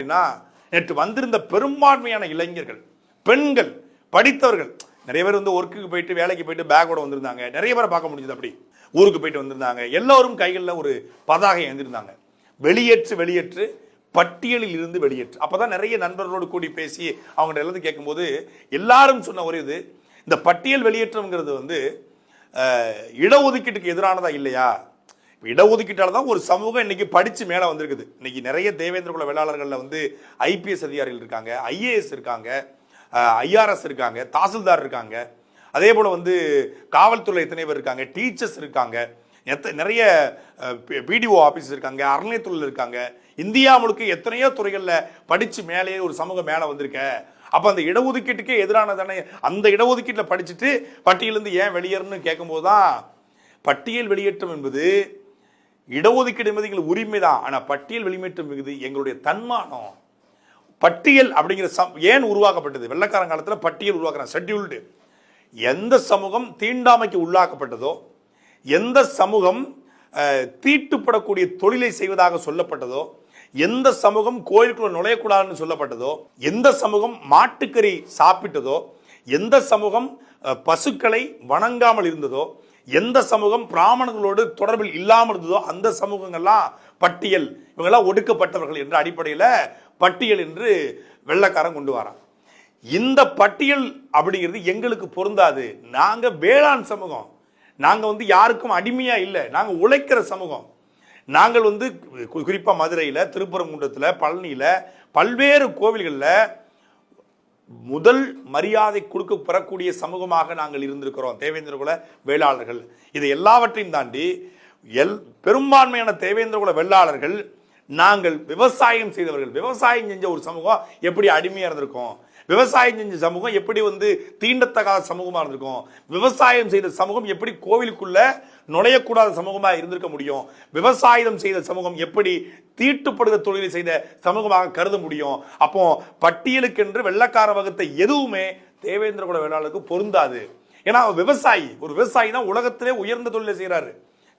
அப்படின்னா நேற்று வந்திருந்த பெரும்பான்மையான இளைஞர்கள் பெண்கள் படித்தவர்கள் நிறைய பேர் வந்து ஒர்க்குக்கு போயிட்டு வேலைக்கு போயிட்டு பேக்கோட வந்திருந்தாங்க. நிறைய பேரை பார்க்க முடிஞ்சது அப்படி. ஊருக்கு போயிட்டு வந்திருந்தாங்க. எல்லோரும் கைகளில் ஒரு பதாகை எழுந்திருந்தாங்க வெளியேற்று வெளியேற்று பட்டியலில் இருந்து வெளியேற்று. அப்பதான் நிறைய நண்பர்களோடு கூடி பேசி அவங்க எல்லாத்தையும் கேட்கும்போது எல்லாரும் சொன்ன ஒரு இது இந்த பட்டியல் வெளியேற்றம்ங்கிறது வந்து அஹ், இடஒதுக்கீட்டுக்கு எதிரானதா இல்லையா? இடஒதுக்கீட்டால தான் ஒரு சமூகம் இன்னைக்கு படித்து மேலே வந்திருக்குது. இன்னைக்கு நிறைய தேவேந்திர குல வேளாளர்களில் வந்து ஐபிஎஸ் அதிகாரிகள் இருக்காங்க ஐஏஎஸ் இருக்காங்க ஐஆர்எஸ் இருக்காங்க தாசில்தார் இருக்காங்க. அதே போல் வந்து காவல்துறை எத்தனை பேர் இருக்காங்க டீச்சர்ஸ் இருக்காங்க எத்த நிறைய பிடிஓ ஆபீஸ் இருக்காங்க அறநிலையத்துறையில் இருக்காங்க. இந்தியா முழுக்க எத்தனையோ துறைகளில் படித்து மேலேயே ஒரு சமூகம் மேலே வந்திருக்க. அப்போ அந்த இடஒதுக்கீட்டுக்கே எதிரானதானே அந்த இடஒதுக்கீட்டில் படிச்சுட்டு பட்டியலேருந்து ஏன் வெளியேறணும்னு கேட்கும்போது தான் பட்டியல் வெளியேற்றம் என்பது இடஒதுக்கீடு என்பது எங்களுக்கு உரிமை தான் ஆனால் பட்டியல் வெளிமேற்றம் மிகுதி எங்களுடைய தன்மானம். பட்டியல் அப்படிங்கிற சம் ஏன் உருவாக்கப்பட்டது? வெள்ளக்காரன் காலத்தில் பட்டியல் உருவாக்குறாங்க ஷெட்யூல்டு எந்த சமூகம் தீண்டாமைக்கு உள்ளாக்கப்பட்டதோ எந்த சமூகம் தீட்டுப்படக்கூடிய தொழிலை செய்வதாக சொல்லப்பட்டதோ எந்த சமூகம் கோயிலுக்குள்ள நுழையக்கூடாதுன்னு சொல்லப்பட்டதோ எந்த சமூகம் மாட்டுக்கறி சாப்பிட்டதோ எந்த சமூகம் பசுக்களை வணங்காமல் இருந்ததோ எந்த சமூகம் பிராமணர்களோடு தொடர்பில் இல்லாமல் இருந்ததோ அந்த சமூகங்கள்லாம் பட்டியல் இவங்கெல்லாம் ஒடுக்கப்பட்டவர்கள் என்ற அடிப்படையில் பட்டியல் என்று வெள்ளக்காரன் கொண்டு வரான். இந்த பட்டியல் அப்படிங்கிறது எங்களுக்கு பொருந்தாது. நாங்கள் வேளாண் சமூகம். நாங்கள் வந்து யாருக்கும் அடிமையாக இல்லை. நாங்கள் உழைக்கிற சமூகம். நாங்கள் வந்து குறிப்பாக மதுரையில் திருப்பரங்குன்றத்தில் பழனியில் பல்வேறு கோவில்களில் முதல் மரியாதை கொடுக்க பெறக்கூடிய சமூகமாக நாங்கள் இருந்திருக்கிறோம். தேவேந்திர குல வேளாளர்கள். இது எல்லாவற்றையும் தாண்டி எல் பெரும்பான்மையான தேவேந்திர குல வேளாளர்கள் நாங்கள் விவசாயம் செய்தவர்கள். விவசாயம் செஞ்ச ஒரு சமூகம் எப்படி அடிமையாக இருந்திருக்கோம்? விவசாயம் செஞ்ச சமூகம் எப்படி வந்து தீண்டத்தகாத சமூகமாக இருந்திருக்கும்? விவசாயம் செய்த சமூகம் எப்படி கோவிலுக்குள்ள நுழையக்கூடாத சமூகமாக இருந்திருக்க முடியும்? விவசாயம் செய்த சமூகம் எப்படி தீட்டுப்படுகிற தொழிலை செய்த சமூகமாக கருத முடியும்? அப்போ பட்டியலுக்கென்று வெள்ளக்கார வகுத்த எதுவுமே தேவேந்திர குல வேளாளருக்கு பொருந்தாது. ஏன்னா விவசாயி ஒரு விவசாயி தான் உலகத்திலே உயர்ந்த தொழிலை செய்கிறாரு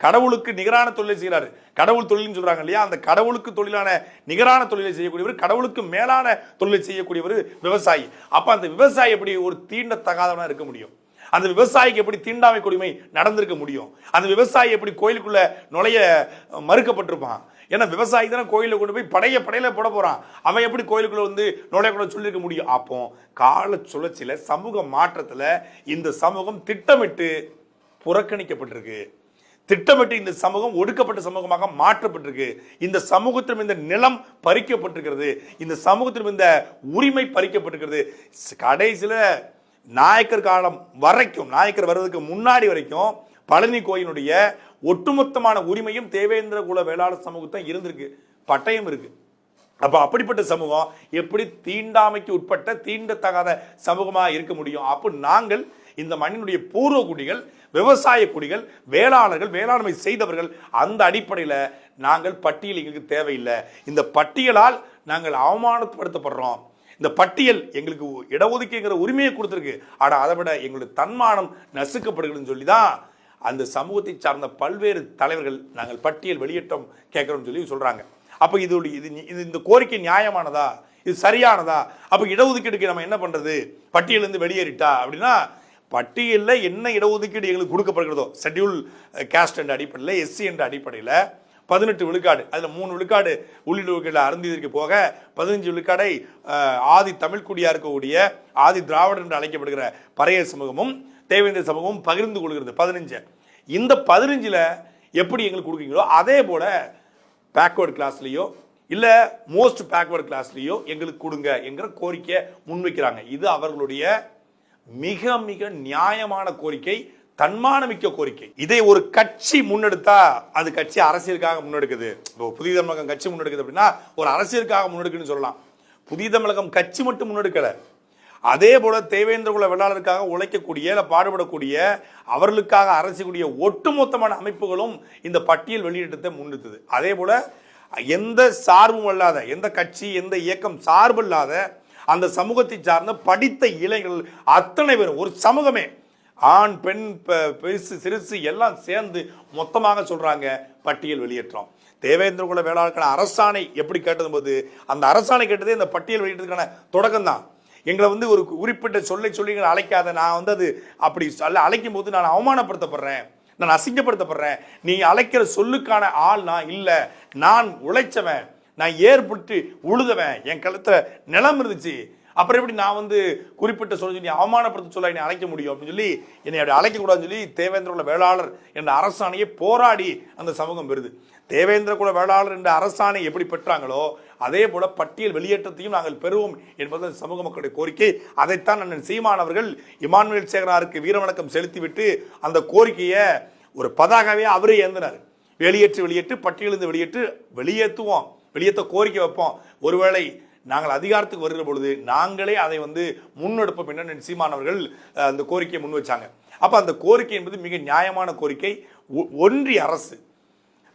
கடவுளுக்கு நிகரான தொழிலை செய்கிறாரு. கடவுள் தொழில்னு சொல்றாங்க இல்லையா? அந்த கடவுளுக்கு தொழிலான நிகரான தொழிலை செய்யக்கூடியவர் கடவுளுக்கு மேலான தொழிலை செய்யக்கூடியவர் விவசாயி. அப்ப அந்த விவசாயி எப்படி ஒரு தீண்டத்தகாதவனா இருக்க முடியும்? அந்த விவசாயிக்கு எப்படி தீண்டாமை கொடுமை நடந்திருக்க முடியும்? அந்த விவசாயி எப்படி கோயிலுக்குள்ள நுழைய மறுக்கப்பட்டிருப்பான்? ஏன்னா விவசாயி தானே கோயிலில் கொண்டு போய் படைய படையில போட போறான். அவன் எப்படி கோயிலுக்குள்ள வந்து நுழையக்கூட சொல்லியிருக்க முடியும்? அப்போ கால சுழற்சியில சமூக மாற்றத்துல இந்த சமூகம் திட்டமிட்டு புறக்கணிக்கப்பட்டிருக்கு. திட்டமிட்டு இந்த சமூகம் ஒடுக்கப்பட்ட சமூகமாக மாற்றப்பட்டிருக்கு. இந்த சமூகத்திலும் இந்த நிலம் பறிக்கப்பட்டிருக்கிறது. இந்த சமூகத்திலும் இந்த உரிமை பறிக்கப்பட்டிருக்கிறது. கடைசியில் நாயக்கர் காலம் வரைக்கும் நாயக்கர் வர்றதுக்கு முன்னாடி வரைக்கும் பழனி கோயிலுடைய ஒட்டுமொத்தமான உரிமையும் தேவேந்திர குல வேளாளர் சமூகத்தான் இருந்திருக்கு. பட்டயம் இருக்கு. அப்போ அப்படிப்பட்ட சமூகம் எப்படி தீண்டாமைக்கு உட்பட்ட தீண்டத்தகாத சமூகமாக இருக்க முடியும்? அப்போ நாங்கள் இந்த மண்ணினுடைய பூர்வ குடிகள் விவசாய குடிகள் வேளாளர்கள் வேளாண்மை செய்தவர்கள் அந்த அடிப்படையில் நாங்கள் பட்டியல் எங்களுக்கு தேவையில்லை. இந்த பட்டியலால் நாங்கள் அவமானப்படுத்தப்படுறோம். இந்த பட்டியல் எங்களுக்கு இடஒதுக்கீங்கிற உரிமையை கொடுத்துருக்கு. ஆனால் அதை விட எங்களுடைய தன்மானம் நசுக்கப்படுகிறதுன்னு சொல்லி தான் அந்த சமூகத்தை சார்ந்த பல்வேறு தலைவர்கள் நாங்கள் பட்டியல் வெளியேற்றம் கேட்குறோம்னு சொல்லி சொல்கிறாங்க அப்போ இது இது இது இந்த கோரிக்கை நியாயமானதா? இது சரியானதா? அப்போ இடஒதுக்கீடுக்கு நம்ம என்ன பண்ணுறது பட்டியலேருந்து வெளியேறிட்டா அப்படின்னா பட்டியலில் என்ன இடஒதுக்கீடு எங்களுக்கு கொடுக்கப்படுகிறதோ ஷெட்யூல் கேஸ்ட் என்ற அடிப்படையில் எஸ்சி என்ற அடிப்படையில் பதினெட்டு விழுக்காடு அதில் மூணு விழுக்காடு உள்ளிட்ட விழுக்காடு அருந்தியதற்கு போக பதினஞ்சு விழுக்காடை ஆதி தமிழ்குடியா இருக்கக்கூடிய ஆதி திராவிடர் என்று அழைக்கப்படுகிற பறைய சமூகமும் தேவேந்திர சமூகமும் பகிர்ந்து கொள்கிறது. பதினஞ்சு. இந்த பதினஞ்சில் எப்படி எங்களுக்கு கொடுக்குறீங்களோ அதே போல் பேக்வேர்டு கிளாஸ்லேயோ இல்லை மோஸ்ட் பேக்வேர்டு கிளாஸ்லேயோ எங்களுக்கு கொடுங்க என்கிற கோரிக்கையை முன்வைக்கிறாங்க. இது அவர்களுடைய மிக மிக நியாயமான கோரிக்கை தன்மானமிக்க கோரிக்கை. இதை ஒரு கட்சி முன்னெடுத்தா அது கட்சி அரசியலுக்காக முன்னெடுக்குது. இப்போ புதிய தமிழகம் கட்சி முன்னெடுக்குது அப்படின்னா ஒரு அரசியலுக்காக முன்னெடுக்குன்னு சொல்லலாம். புதிய தமிழகம் கட்சி மட்டும் முன்னெடுக்கலை. அதே போல தேவேந்திர குல வேளாளருக்காக உழைக்கக்கூடிய இல்ல பாடுபடக்கூடிய அவர்களுக்காக அரசியக்கூடிய ஒட்டுமொத்தமான அமைப்புகளும் இந்த பட்டியல் வெளியிட்டத்தை முன்னெடுத்தது அதே போல எந்த சார்பும் அல்லாத எந்த கட்சி எந்த இயக்கம் சார்பு இல்லாத அந்த சமூகத்தை சார்ந்த படித்த இளைஞர்கள் அத்தனை பேரும் ஒரு சமூகமே. ஆண் பெண் பெருசு சிறுசு எல்லாம் சேர்ந்து மொத்தமாக சொல்கிறாங்க பட்டியல் வெளியேற்றம். தேவேந்திர குல வேளாளருக்கான அரசாணை எப்படி கேட்டது போது அந்த அரசாணை கேட்டதே இந்த பட்டியல் வெளியிட்டதுக்கான தொடக்கம் தான் எங்களை வந்து ஒரு குறிப்பிட்ட சொல்லை சொல்லி அழைக்காத நான் வந்து அது அப்படி சொல்ல அழைக்கும் போது நான் அவமானப்படுத்தப்படுறேன். நான் அசிங்கப்படுத்தப்படுறேன். நீ அழைக்கிற சொல்லுக்கான ஆள் நான் இல்லை. நான் உழைச்சவன். நான் ஏற்பட்டு உழுதவன். என் கழுத்தில் நிலம் இருந்துச்சு. அப்புறம் எப்படி நான் வந்து குறிப்பிட்ட சொல்ல நீ அவமானப்படுத்த சொல்ல என்னை அழைக்க முடியும் அப்படின்னு சொல்லி என்னை அப்படி அழைக்கக்கூடாதுன்னு சொல்லி தேவேந்திர குல வேளாளர் என்ற அரசாணையை போராடி அந்த சமூகம் பெறுது. தேவேந்திர குல வேளாளர் என்ற அரசாணை எப்படி பெற்றாங்களோ அதே போல பட்டியல் வெளியேற்றத்தையும் நாங்கள் பெறுவோம் என்பது அந்த சமூக மக்களுடைய கோரிக்கை. அதைத்தான் அண்ணன் சீமான் அவர்கள் இமானுவேல் சேகராருக்கு வீரவணக்கம் செலுத்திவிட்டு அந்த கோரிக்கையை ஒரு பதாகவே அவரே ஏந்தினார். வெளியேற்று வெளியேற்று பட்டியலிருந்து வெளியேற்று வெளியேற்றுவோம். வெளியேற்ற கோரிக்கை வைப்போம். ஒருவேளை நாங்கள் அதிகாரத்துக்கு வருகிற பொழுது நாங்களே அதை வந்து முன்னெடுப்போம் என்று சீமானவர்கள் அந்த கோரிக்கையை முன் வச்சாங்க. அப்போ அந்த கோரிக்கை என்பது மிக நியாயமான கோரிக்கை. ஒ- ஒன்றிய அரசு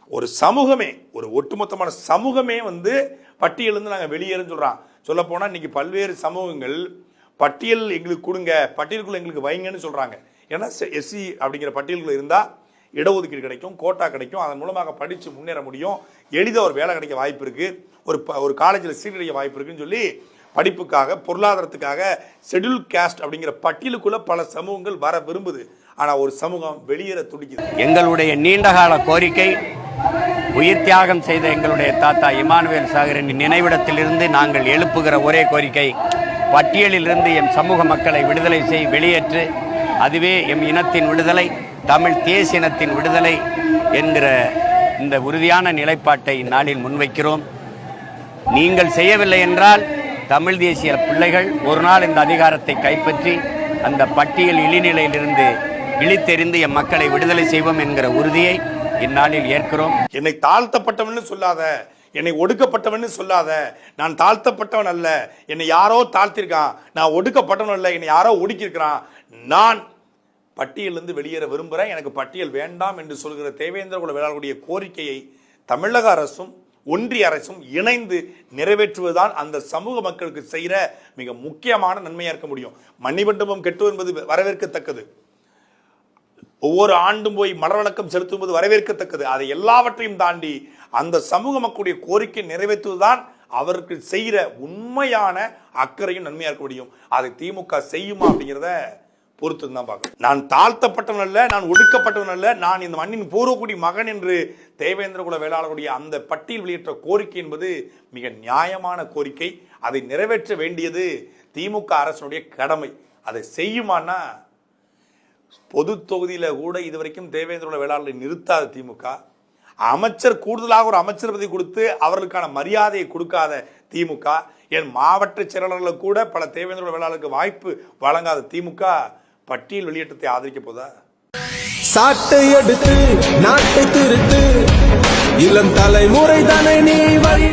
ஒரு சமூகமே ஒரு ஒட்டுமொத்தமான சமூகமே வந்து பட்டியலிருந்து நாங்கள் வெளியேறுன்னு சொல்கிறான் சொல்லப்போனால் இன்றைக்கி பல்வேறு சமூகங்கள் பட்டியல் எங்களுக்கு கொடுங்க பட்டியலுக்குள்ளே எங்களுக்கு வைங்கன்னு சொல்கிறாங்க ஏன்னா எஸ்சி அப்படிங்கிற பட்டியலுக்குள்ளே இருந்தால் இடஒதுக்கீடு கிடைக்கும் கோட்டா கிடைக்கும். அதன் மூலமாக படித்து முன்னேற முடியும். எளிதாக ஒரு வேலை கிடைக்க வாய்ப்பு இருக்குது ஒரு ப- ஒரு காலேஜில் சீட் கிடைக்க வாய்ப்பு இருக்குன்னு சொல்லி படிப்புக்காக பொருளாதாரத்துக்காக ஷெட்யூல் கேஸ்ட் அப்படிங்கிற பட்டியலுக்குள்ள பல சமூகங்கள் வர விரும்புது. ஆனால் ஒரு சமூகம் வெளியேற துடிக்குது. எங்களுடைய நீண்டகால கோரிக்கை உயிர் தியாகம் செய்த எங்களுடைய தாத்தா இமானுவேல் சாகரின் நினைவிடத்திலிருந்து நாங்கள் எழுப்புகிற ஒரே கோரிக்கை பட்டியலிலிருந்து எம் சமூக மக்களை விடுதலை செய் வெளியேற்று. அதுவே எம் இனத்தின் விடுதலை. தமிழ் தேசிய இனத்தின் விடுதலை என்கிற இந்த உறுதியான நிலைப்பாட்டை இந்நாளில் முன்வைக்கிறோம். நீங்கள் செய்யவில்லை என்றால் தமிழ் தேசிய பிள்ளைகள் ஒரு நாள் இந்த அதிகாரத்தை கைப்பற்றி அந்த பட்டியல் இழிநிலையிலிருந்து இழித்தெறிந்து எம் மக்களை விடுதலை செய்வோம் என்கிற உறுதியை இந்நாளில் ஏற்கிறோம். என்னை தாழ்த்தப்பட்டவன் சொல்லாத என்னை ஒடுக்கப்பட்டவன் சொல்லாத நான் தாழ்த்தப்பட்டவன் அல்ல. என்னை யாரோ தாழ்த்திருக்கான். நான் ஒடுக்கப்பட்டவன் அல்ல. என்னை யாரோ ஒடுக்கியிருக்கிறான். நான் பட்டியலிருந்து வெளியேற விரும்புகிறேன் எனக்கு பட்டியல் வேண்டாம் என்று சொல்கிற தேவேந்திர குல கோரிக்கையை தமிழக அரசும் ஒன்றிய அரசும் இணைந்து நிறைவேற்றுவதுதான் அந்த சமூக மக்களுக்கு செய்கிற மிக முக்கியமான நன்மையாக இருக்க முடியும். மன்னிமண்டபம் கெட்டு என்பது வரவேற்கத்தக்கது. ஒவ்வொரு ஆண்டும் போய் மலர் வணக்கம் செலுத்துவது வரவேற்கத்தக்கது. அதை எல்லாவற்றையும் தாண்டி அந்த சமூக மக்களுடைய கோரிக்கை நிறைவேற்றுவதுதான் அவருக்கு செய்கிற உண்மையான அக்கறையும் நன்மையாக இருக்க முடியும். அதை திமுக செய்யுமா அப்படிங்கிறத பொறுத்து தான் பார்க்கணும். நான் தாழ்த்தப்பட்டவன் அல்ல நான் ஒடுக்கப்பட்டவன் அல்ல நான் இந்த மண்ணின் பூர்வக்குடி மகன் என்று தேவேந்திர குல வேளாளருடைய அந்த பட்டியல் வெளியிட்ட கோரிக்கை என்பது மிக நியாயமான கோரிக்கை. அதை நிறைவேற்ற வேண்டியது திமுக அரசனுடைய கடமை. அதை செய்யுமான்னா பொது தொகுதியில் கூட இதுவரைக்கும் தேவேந்திர குல வேளாளரை நிறுத்தாத திமுக. அமைச்சர் கூடுதலாக ஒரு அமைச்சர் பதவி கொடுத்து அவர்களுக்கான மரியாதையை கொடுக்காத திமுக. என் மாவட்ட செயலாளர்களுக்கு கூட பல தேவேந்திர குல வேளாளருக்கு வாய்ப்பு வழங்காத திமுக. பட்டியல் வெளியேற்றத்தை ஆதரிக்க போதா? சாட்டை எடுத்து நாட்டை திருத்து. இளம் தலைமுறை தானே நீ வழி